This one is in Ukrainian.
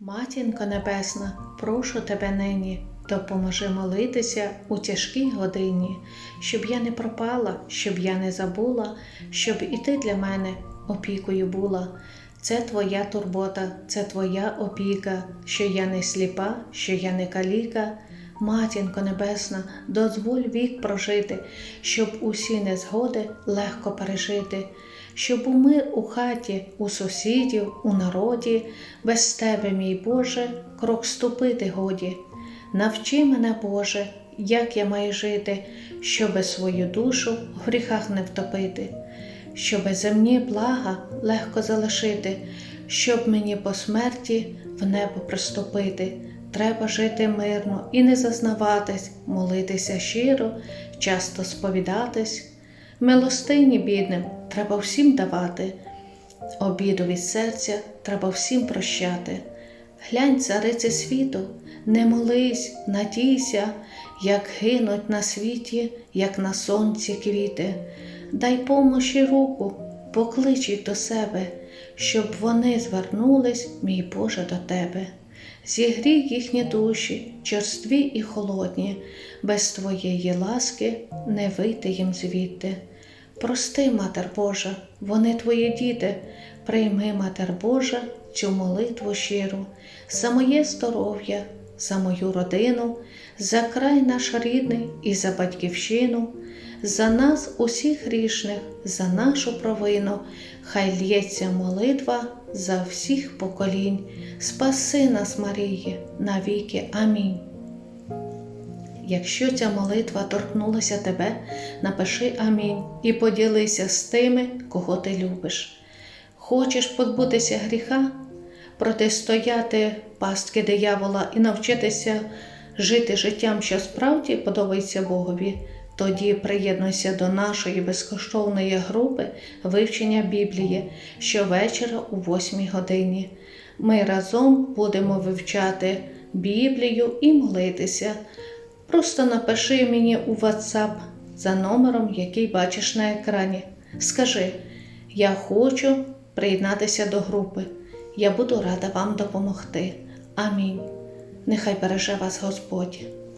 Матінко Небесна, прошу тебе нині, допоможи молитися у тяжкій годині, щоб я не пропала, щоб я не забула, щоб і ти для мене опікою була. Це твоя турбота, це твоя опіка, що я не сліпа, що я не каліка. Матінко Небесна, дозволь вік прожити, щоб усі незгоди легко пережити, щоб у мир у хаті, у сусідів, у народі, без тебе, мій Боже, крок ступити годі. Навчи мене, Боже, як я маю жити, щоби свою душу в гріхах не втопити, щоби земні блага легко залишити, щоб мені по смерті в небо приступити. Треба жити мирно і не зазнаватись, молитися щиро, часто сповідатись. Милостині бідним треба всім давати, обіду від серця треба всім прощати. Глянь, цариці світу, не молись, надійся, як гинуть на світі, як на сонці квіти. Дай помощі руку, поклич їх до себе, щоб вони звернулись, мій Боже, до тебе. Зігрій їхні душі, черстві і холодні, без твоєї ласки не вийти їм звідти. Прости, Матер Божа, вони твої діти, прийми, Матер Божа, цю молитву щиру, за моє здоров'я, за мою родину, за край наш рідний і за батьківщину, за нас усіх грішних, за нашу провину, хай лється молитва за всіх поколінь. Спаси нас, Марії, навіки. Амінь. Якщо ця молитва торкнулася тебе, напиши амінь і поділися з тими, кого ти любиш. Хочеш позбутися гріха, протистояти пастки диявола і навчитися жити життям, що справді подобається Богові, тоді приєднуйся до нашої безкоштовної групи вивчення Біблії щовечора у 8 годині. Ми разом будемо вивчати Біблію і молитися. Просто напиши мені у WhatsApp за номером, який бачиш на екрані. Скажи, я хочу приєднатися до групи. Я буду рада вам допомогти. Амінь. Нехай береже вас Господь.